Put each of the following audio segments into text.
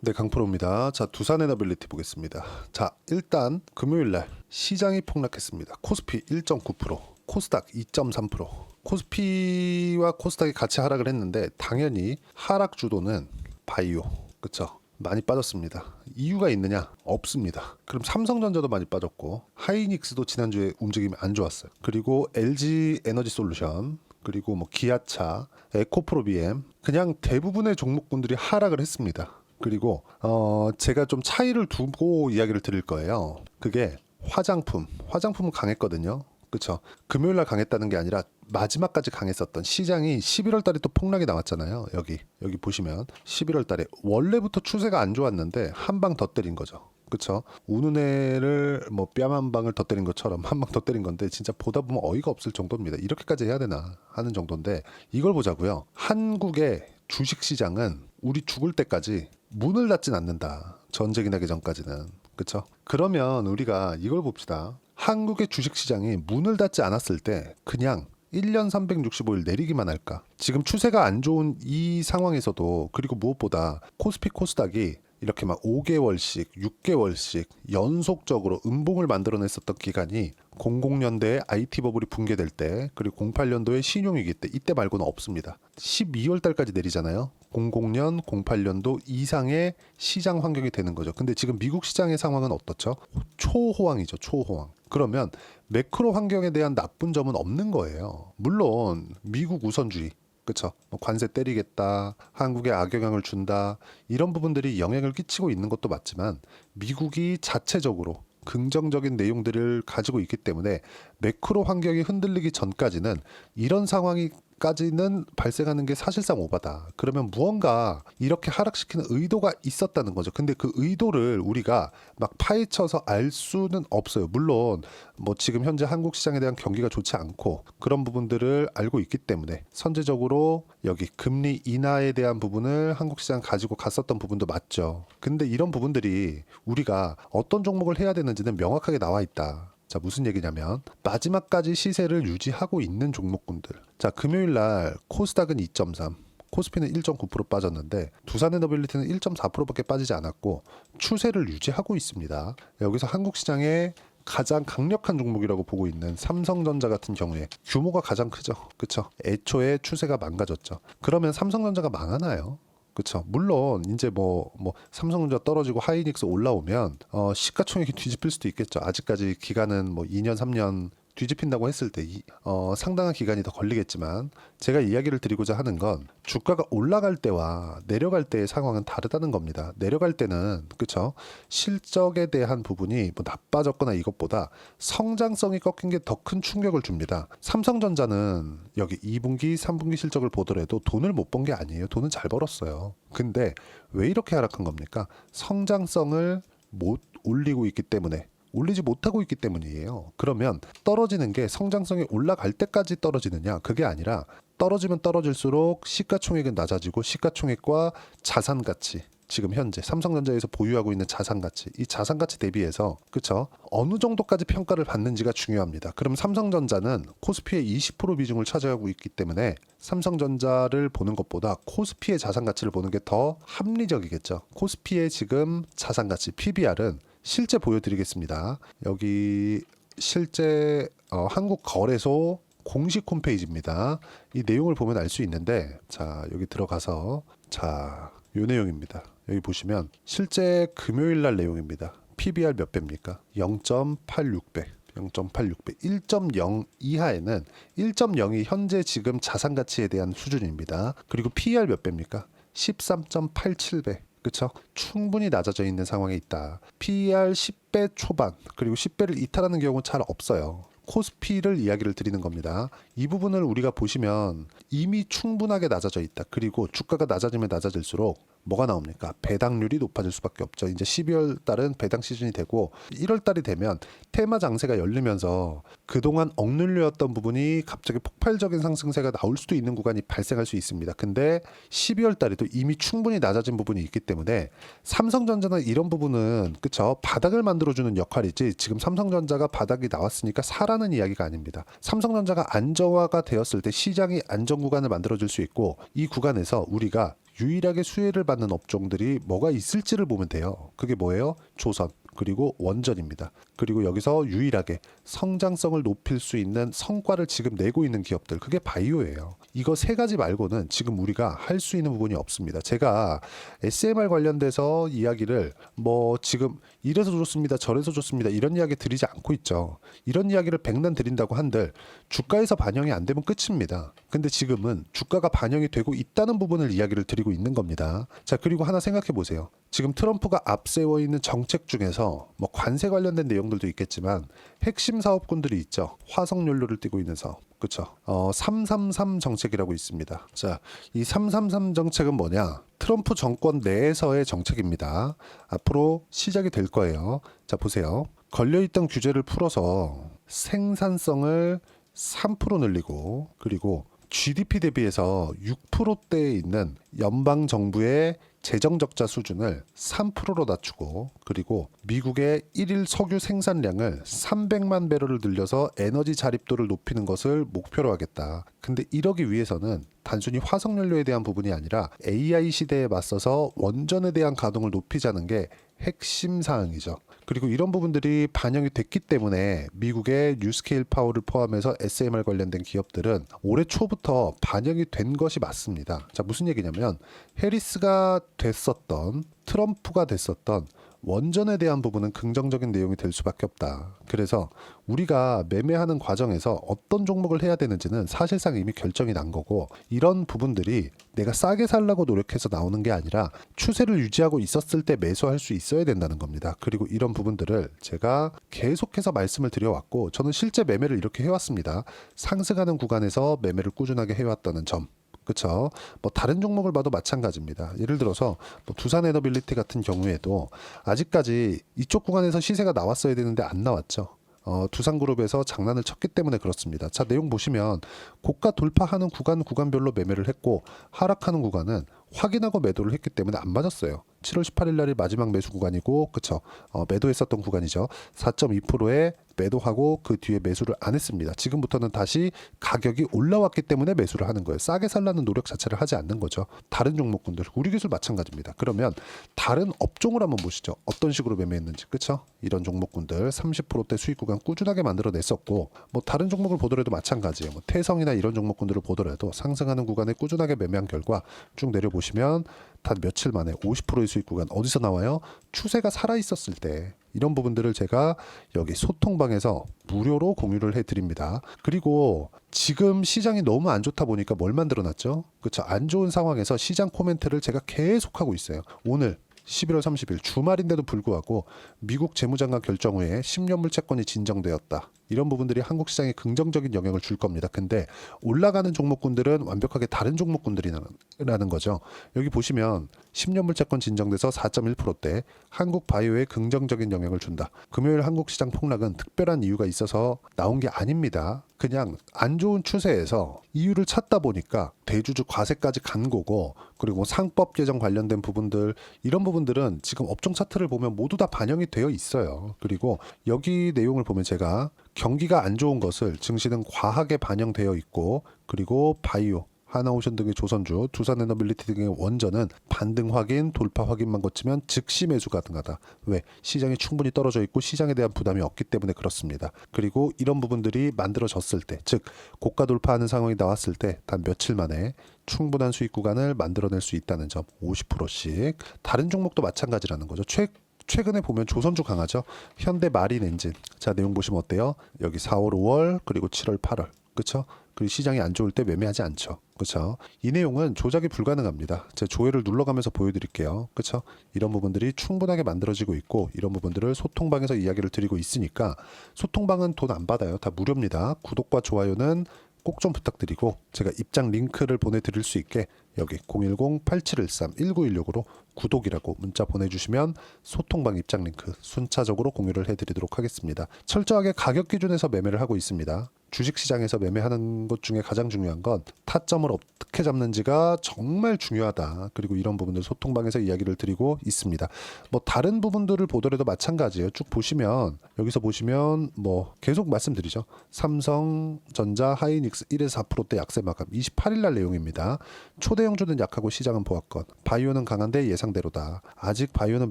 네, 강프로입니다. 자, 두산 에너빌리티 보겠습니다. 자, 일단 금요일 날 시장이 폭락했습니다. 코스피 1.9%, 코스닥 2.3%. 코스피와 코스닥이 같이 하락을 했는데 당연히 하락 주도는 바이오. 그쵸 많이 빠졌습니다. 이유가 있느냐? 없습니다. 그럼 삼성전자도 많이 빠졌고 하이닉스도 지난주에 움직임이 안 좋았어요. 그리고 LG 에너지 솔루션 그리고 뭐 기아차, 에코프로 BM 그냥 대부분의 종목군들이 하락을 했습니다. 그리고 어 제가 좀 차이를 두고 이야기를 드릴 거예요. 그게 화장품, 화장품은 강했거든요. 그렇죠. 금요일 날 강했다는 게 아니라 마지막까지 강했었던 시장이 11월 달에 또 폭락이 나왔잖아요. 여기 여기 보시면 11월 달에 원래부터 추세가 안 좋았는데 한 방 더 때린 거죠. 그렇죠. 우는 애를 뭐 뺨 한 방을 더 때린 것처럼 한 방 더 때린 건데 진짜 보다 보면 어이가 없을 정도입니다. 이렇게까지 해야 되나 하는 정도인데 이걸 보자고요. 한국의 주식 시장은 우리 죽을 때까지 문을 닫진 않는다. 전쟁이 나기 전까지는. 그렇죠? 그러면 우리가 이걸 봅시다. 한국의 주식 시장이 문을 닫지 않았을 때 그냥 1년 365일 내리기만 할까? 지금 추세가 안 좋은 이 상황에서도 그리고 무엇보다 코스피 코스닥이 이렇게 막 5개월씩, 6개월씩 연속적으로 음봉을 만들어냈었던 기간이 00년대에 IT 버블이 붕괴될 때 그리고 08년도에 신용위기 때 이때 말고는 없습니다. 12월 달까지 내리잖아요. 00년, 08년도 이상의 시장 환경이 되는 거죠. 근데 지금 미국 시장의 상황은 어떻죠? 초호황이죠. 초호황. 그러면 매크로 환경에 대한 나쁜 점은 없는 거예요. 물론 미국 우선주의 그렇죠. 뭐 관세 때리겠다, 한국에 악영향을 준다 이런 부분들이 영향을 끼치고 있는 것도 맞지만 미국이 자체적으로 긍정적인 내용들을 가지고 있기 때문에 매크로 환경이 흔들리기 전까지는 이런 상황이 까지는 발생하는 게 사실상 오바다. 그러면 무언가 이렇게 하락시키는 의도가 있었다는 거죠. 근데 그 의도를 우리가 막 파헤쳐서 알 수는 없어요. 물론 뭐 지금 현재 한국 시장에 대한 경기가 좋지 않고 그런 부분들을 알고 있기 때문에 선제적으로 여기 금리 인하에 대한 부분을 한국 시장 가지고 갔었던 부분도 맞죠. 근데 이런 부분들이 우리가 어떤 종목을 해야 되는지는 명확하게 나와 있다. 자, 무슨 얘기냐면 마지막까지 시세를 유지하고 있는 종목군들. 자, 금요일 날 코스닥은 2.3, 코스피는 1.9% 빠졌는데 두산에너빌리티는 1.4%밖에 빠지지 않았고 추세를 유지하고 있습니다. 여기서 한국 시장의 가장 강력한 종목이라고 보고 있는 삼성전자 같은 경우에 규모가 가장 크죠. 그렇죠? 애초에 추세가 망가졌죠. 그러면 삼성전자가 망하나요? 그렇죠. 물론 이제 뭐뭐 삼성전자 떨어지고 하이닉스 올라오면 어 시가총액이 뒤집힐 수도 있겠죠. 아직까지 기간은 뭐 2년 3년 뒤집힌다고 했을 때 이, 어, 상당한 기간이 더 걸리겠지만 제가 이야기를 드리고자 하는 건 주가가 올라갈 때와 내려갈 때의 상황은 다르다는 겁니다. 내려갈 때는 그렇죠 실적에 대한 부분이 뭐 나빠졌거나 이것보다 성장성이 꺾인 게 더 큰 충격을 줍니다. 삼성전자는 여기 2분기, 3분기 실적을 보더라도 돈을 못 번 게 아니에요. 돈은 잘 벌었어요. 근데 왜 이렇게 하락한 겁니까? 성장성을 못 올리고 있기 때문에 올리지 못하고 있기 때문이에요. 그러면 떨어지는 게 성장성이 올라갈 때까지 떨어지느냐? 그게 아니라 떨어지면 떨어질수록 시가총액은 낮아지고 시가총액과 자산 가치 지금 현재 삼성전자에서 보유하고 있는 자산 가치 이 자산 가치 대비해서 그쵸 어느 정도까지 평가를 받는지가 중요합니다. 그럼 삼성전자는 코스피의 20% 비중을 차지하고 있기 때문에 삼성전자를 보는 것보다 코스피의 자산 가치를 보는 게 더 합리적이겠죠. 코스피의 지금 자산 가치 PBR은 실제 보여드리겠습니다. 여기 실제 어, 한국 거래소 공식 홈페이지입니다. 이 내용을 보면 알 수 있는데 자 여기 들어가서 자 요 내용입니다. 여기 보시면 실제 금요일 날 내용입니다. PBR 몇 배입니까? 0.86배. 0.86배. 1.0 이하에는 1.0이 현재 지금 자산 가치에 대한 수준입니다. 그리고 PER 몇 배입니까? 13.87배. 그렇죠? 충분히 낮아져 있는 상황에 있다. PER 10배 초반 그리고 10배를 이탈하는 경우 잘 없어요. 코스피를 이야기를 드리는 겁니다. 이 부분을 우리가 보시면 이미 충분하게 낮아져 있다. 그리고 주가가 낮아지면 낮아질수록 뭐가 나옵니까? 배당률이 높아질 수밖에 없죠. 이제 12월 달은 배당 시즌이 되고 1월 달이 되면 테마 장세가 열리면서 그동안 억눌려였던 부분이 갑자기 폭발적인 상승세가 나올 수도 있는 구간이 발생할 수 있습니다. 근데 12월 달에도 이미 충분히 낮아진 부분이 있기 때문에 삼성전자는 이런 부분은 그쵸 바닥을 만들어 주는 역할이지 지금 삼성전자가 바닥이 나왔으니까 사라 는 이야기가 아닙니다. 삼성전자가 안정화가 되었을 때 시장이 안정 구간을 만들어줄 수 있고 이 구간에서 우리가 유일하게 수혜를 받는 업종들이 뭐가 있을지를 보면 돼요. 그게 뭐예요? 조선 그리고 원전입니다. 그리고 여기서 유일하게 성장성을 높일 수 있는 성과를 지금 내고 있는 기업들 그게 바이오예요. 이거 세 가지 말고는 지금 우리가 할 수 있는 부분이 없습니다. 제가 SMR 관련돼서 이야기를 뭐 지금 이래서 좋습니다, 저래서 좋습니다 이런 이야기 드리지 않고 있죠. 이런 이야기를 백난 드린다고 한들 주가에서 반영이 안 되면 끝입니다. 근데 지금은 주가가 반영이 되고 있다는 부분을 이야기를 드리고 있는 겁니다. 자 그리고 하나 생각해 보세요. 지금 트럼프가 앞세워 있는 정책 중에서 뭐 관세 관련된 내용들도 있겠지만 핵심 사업군들이 있죠. 화석 연료를 띠고 있는 사업. 그렇죠. 어, 333 정책이라고 있습니다. 자, 이 333 정책은 뭐냐? 트럼프 정권 내에서의 정책입니다. 앞으로 시작이 될 거예요. 자, 보세요. 걸려 있던 규제를 풀어서 생산성을 3% 늘리고 그리고 GDP 대비해서 6%대에 있는 연방 정부의 재정 적자 수준을 3%로 낮추고 그리고 미국의 일일 석유 생산량을 300만 배럴을 늘려서 에너지 자립도를 높이는 것을 목표로 하겠다. 근데 이러기 위해서는 단순히 화석 연료에 대한 부분이 아니라 AI 시대에 맞서서 원전에 대한 가동을 높이자는 게 핵심 사항이죠. 그리고 이런 부분들이 반영이 됐기 때문에 미국의 뉴스케일 파워를 포함해서 SMR 관련된 기업들은 올해 초부터 반영이 된 것이 맞습니다. 자, 무슨 얘기냐면 해리스가 됐었던 트럼프가 됐었던 원전에 대한 부분은 긍정적인 내용이 될 수밖에 없다. 그래서 우리가 매매하는 과정에서 어떤 종목을 해야 되는지는 사실상 이미 결정이 난 거고 이런 부분들이 내가 싸게 살라고 노력해서 나오는 게 아니라 추세를 유지하고 있었을 때 매수할 수 있어야 된다는 겁니다. 그리고 이런 부분들을 제가 계속해서 말씀을 드려왔고 저는 실제 매매를 이렇게 해왔습니다. 상승하는 구간에서 매매를 꾸준하게 해왔다는 점. 그렇죠. 뭐 다른 종목을 봐도 마찬가지입니다. 예를 들어서 뭐 두산 에너빌리티 같은 경우에도 아직까지 이쪽 구간에서 시세가 나왔어야 되는데 안 나왔죠. 어, 두산그룹에서 장난을 쳤기 때문에 그렇습니다. 자 내용 보시면 고가 돌파하는 구간 구간별로 매매를 했고 하락하는 구간은 확인하고 매도를 했기 때문에 안 맞았어요. 7월 18일 날이 마지막 매수 구간이고 그쵸 어, 매도했었던 구간이죠. 4.2%에 매도하고 그 뒤에 매수를 안 했습니다. 지금부터는 다시 가격이 올라왔기 때문에 매수를 하는 거예요. 싸게 살라는 노력 자체를 하지 않는 거죠. 다른 종목군들 우리 기술 마찬가지입니다. 그러면 다른 업종을 한번 보시죠. 어떤 식으로 매매했는지 그쵸 이런 종목군들 30%대 수익 구간 꾸준하게 만들어냈었고 뭐 다른 종목을 보더라도 마찬가지예요. 뭐 태성이나 이런 종목군들을 보더라도 상승하는 구간에 꾸준하게 매매한 결과 쭉 내려 보시면 단 며칠 만에 50%의 수익 구간 어디서 나와요? 추세가 살아 있었을 때 이런 부분들을 제가 여기 소통방에서 무료로 공유를 해드립니다. 그리고 지금 시장이 너무 안 좋다 보니까 뭘 만들어놨죠? 그렇죠. 안 좋은 상황에서 시장 코멘트를 제가 계속 하고 있어요. 오늘 11월 30일 주말인데도 불구하고 미국 재무장관 결정 후에 10년물 채권이 진정되었다. 이런 부분들이 한국 시장에 긍정적인 영향을 줄 겁니다. 근데 올라가는 종목군들은 완벽하게 다른 종목군들이라는 거죠. 여기 보시면 10년물 채권 진정돼서 4.1%대 한국 바이오에 긍정적인 영향을 준다. 금요일 한국 시장 폭락은 특별한 이유가 있어서 나온 게 아닙니다. 그냥 안 좋은 추세에서 이유를 찾다 보니까 대주주 과세까지 간 거고 그리고 상법 개정 관련된 부분들 이런 부분들은 지금 업종 차트를 보면 모두 다 반영이 되어 있어요. 그리고 여기 내용을 보면 제가 경기가 안 좋은 것을 증시는 과하게 반영되어 있고 그리고 바이오 하나오션 등의 조선주, 두산에너빌리티 등의 원전은 반등 확인, 돌파 확인만 거치면 즉시 매수 가능하다. 왜? 시장이 충분히 떨어져 있고 시장에 대한 부담이 없기 때문에 그렇습니다. 그리고 이런 부분들이 만들어졌을 때, 즉 고가 돌파하는 상황이 나왔을 때 단 며칠 만에 충분한 수익 구간을 만들어낼 수 있다는 점 50%씩 다른 종목도 마찬가지라는 거죠. 최 최근에 보면 조선주 강하죠. 현대 마린 엔진. 자, 내용 보시면 어때요? 여기 4월, 5월, 그리고 7월, 8월. 그렇죠? 그리고 시장이 안 좋을 때 매매하지 않죠. 그렇죠? 이 내용은 조작이 불가능합니다. 제가 조회를 눌러가면서 보여드릴게요. 그렇죠? 이런 부분들이 충분하게 만들어지고 있고 이런 부분들을 소통방에서 이야기를 드리고 있으니까 소통방은 돈 안 받아요. 다 무료입니다. 구독과 좋아요는 꼭 좀 부탁드리고 제가 입장 링크를 보내드릴 수 있게 여기 010-8713-1916으로 구독이라고 문자 보내주시면 소통방 입장 링크 순차적으로 공유를 해드리도록 하겠습니다. 철저하게 가격 기준에서 매매를 하고 있습니다. 주식시장에서 매매하는 것 중에 가장 중요한 건 타점을 어떻게 잡는지가 정말 중요하다. 그리고 이런 부분들 소통방에서 이야기를 드리고 있습니다. 뭐 다른 부분들을 보더라도 마찬가지예요. 쭉 보시면 여기서 보시면 뭐 계속 말씀드리죠. 삼성전자 하이닉스 1에서 4%대 약세 마감 28일 날 내용입니다. 초대형주는 약하고 시장은 보합권. 바이오는 강한데 예상대로다. 아직 바이오는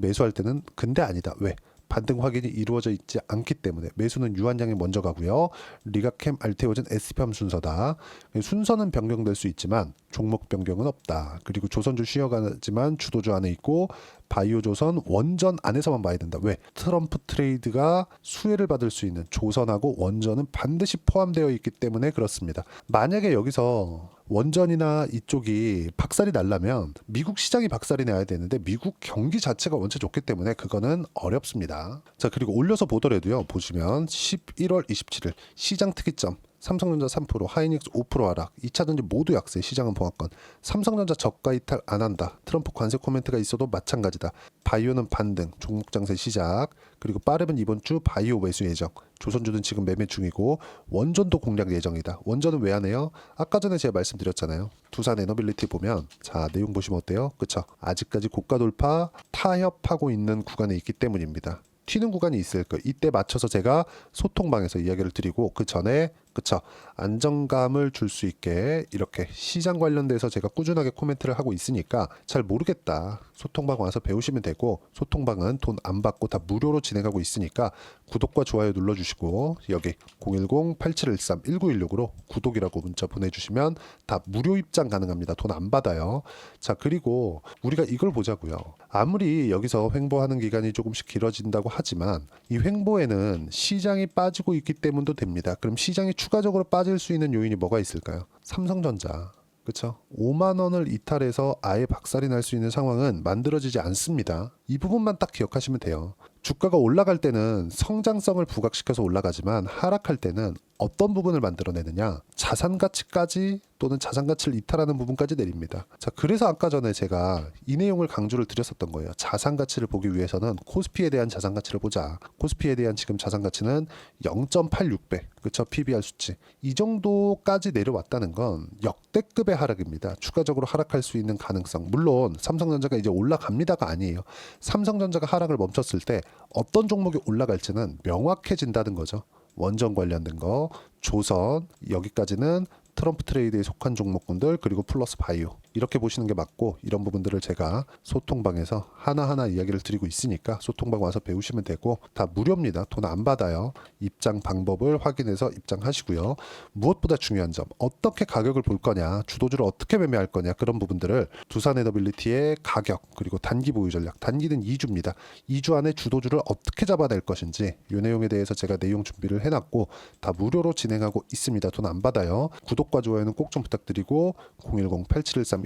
매수할 때는 근데 아니다. 왜? 반등 확인이 이루어져 있지 않기 때문에 매수는 유한양이 먼저 가고요. 리가캠, 알테오젠, SP함 순서다. 순서는 변경될 수 있지만 종목 변경은 없다. 그리고 조선주 쉬어가지만 주도주 안에 있고 바이오조선 원전 안에서만 봐야 된다. 왜? 트럼프 트레이드가 수혜를 받을 수 있는 조선하고 원전은 반드시 포함되어 있기 때문에 그렇습니다. 만약에 여기서 원전이나 이쪽이 박살이 날라면 미국 시장이 박살이 나야 되는데 미국 경기 자체가 원체 좋기 때문에 그거는 어렵습니다. 자 그리고 올려서 보더라도요 보시면 11월 27일 시장 특이점 삼성전자 3%, 하이닉스 5% 하락, 2차전지 모두 약세, 시장은 봉합권. 삼성전자 저가 이탈 안 한다. 트럼프 관세 코멘트가 있어도 마찬가지다. 바이오는 반등, 종목 장세 시작. 그리고 빠르면 이번 주 바이오 매수 예정. 조선주는 지금 매매 중이고 원전도 공략 예정이다. 원전은 왜안 해요? 아까 전에 제가 말씀드렸잖아요. 두산 에너빌리티 보면 자 내용 보시면 어때요? 그쵸? 아직까지 고가 돌파 타협하고 있는 구간에 있기 때문입니다. 튀는 구간이 있을 거예요. 이때 맞춰서 제가 소통방에서 이야기를 드리고 그 전에 그쵸. 안정감을 줄 수 있게 이렇게 시장 관련돼서 제가 꾸준하게 코멘트를 하고 있으니까 잘 모르겠다. 소통방 와서 배우시면 되고 소통방은 돈 안 받고 다 무료로 진행하고 있으니까 구독과 좋아요 눌러주시고 여기 010-8713-1916으로 구독이라고 문자 보내주시면 다 무료 입장 가능합니다 돈 안 받아요 자 그리고 우리가 이걸 보자고요 아무리 여기서 횡보하는 기간이 조금씩 길어진다고 하지만 이 횡보에는 시장이 빠지고 있기 때문도 됩니다 그럼 시장이 추가적으로 빠질 수 있는 요인이 뭐가 있을까요? 삼성전자. 그렇죠? 5만 원을 이탈해서 아예 박살이 날 수 있는 상황은 만들어지지 않습니다. 이 부분만 딱 기억하시면 돼요. 주가가 올라갈 때는 성장성을 부각시켜서 올라가지만 하락할 때는 어떤 부분을 만들어내느냐 자산 가치까지 또는 자산 가치를 이탈하는 부분까지 내립니다. 자 그래서 아까 전에 제가 이 내용을 강조를 드렸었던 거예요. 자산 가치를 보기 위해서는 코스피에 대한 자산 가치를 보자. 코스피에 대한 지금 자산 가치는 0.86배 그쵸 PBR 수치 이 정도까지 내려왔다는 건 역대급의 하락입니다. 추가적으로 하락할 수 있는 가능성 물론 삼성전자가 이제 올라갑니다가 아니에요. 삼성전자가 하락을 멈췄을 때 어떤 종목이 올라갈지는 명확해진다는 거죠. 원전 관련된 거, 조선 여기까지는 트럼프 트레이드에 속한 종목군들 그리고 플러스 바이오 이렇게 보시는 게 맞고 이런 부분들을 제가 소통방에서 하나하나 이야기를 드리고 있으니까 소통방 와서 배우시면 되고 다 무료입니다. 돈 안 받아요. 입장 방법을 확인해서 입장하시고요. 무엇보다 중요한 점 어떻게 가격을 볼 거냐 주도주를 어떻게 매매할 거냐 그런 부분들을 두산 에너빌리티의 가격 그리고 단기 보유 전략 단기는 2주입니다. 2주 안에 주도주를 어떻게 잡아낼 것인지 이 내용에 대해서 제가 내용 준비를 해놨고 다 무료로 진행하고 있습니다. 돈 안 받아요. 구독과 좋아요는 꼭 좀 부탁드리고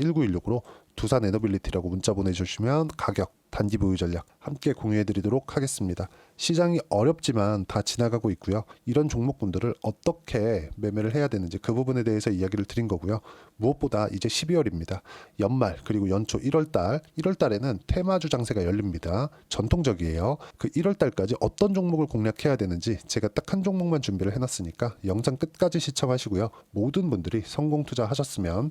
010-8713-1916으로 두산 에너빌리티라고 문자 보내주시면 가격, 단기 보유 전략 함께 공유해드리도록 하겠습니다. 시장이 어렵지만 다 지나가고 있고요. 이런 종목군들을 어떻게 매매를 해야 되는지 그 부분에 대해서 이야기를 드린 거고요. 무엇보다 이제 12월입니다. 연말 그리고 연초 1월달, 1월달에는 테마주 장세가 열립니다. 전통적이에요. 그 1월달까지 어떤 종목을 공략해야 되는지 제가 딱 한 종목만 준비를 해놨으니까 영상 끝까지 시청하시고요. 모든 분들이 성공 투자하셨으면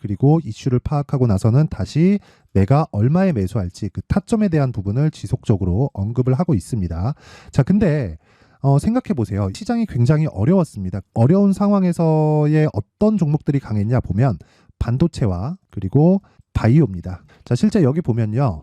그리고 이슈를 파악하고 나서는 다시 내가 얼마에 매수할지 그 타점에 대한 부분을 지속적으로 언급을 하고 있습니다. 자, 근데 어, 생각해 보세요. 시장이 굉장히 어려웠습니다. 어려운 상황에서의 어떤 종목들이 강했냐 보면 반도체와 그리고 바이오입니다. 자, 실제 여기 보면요.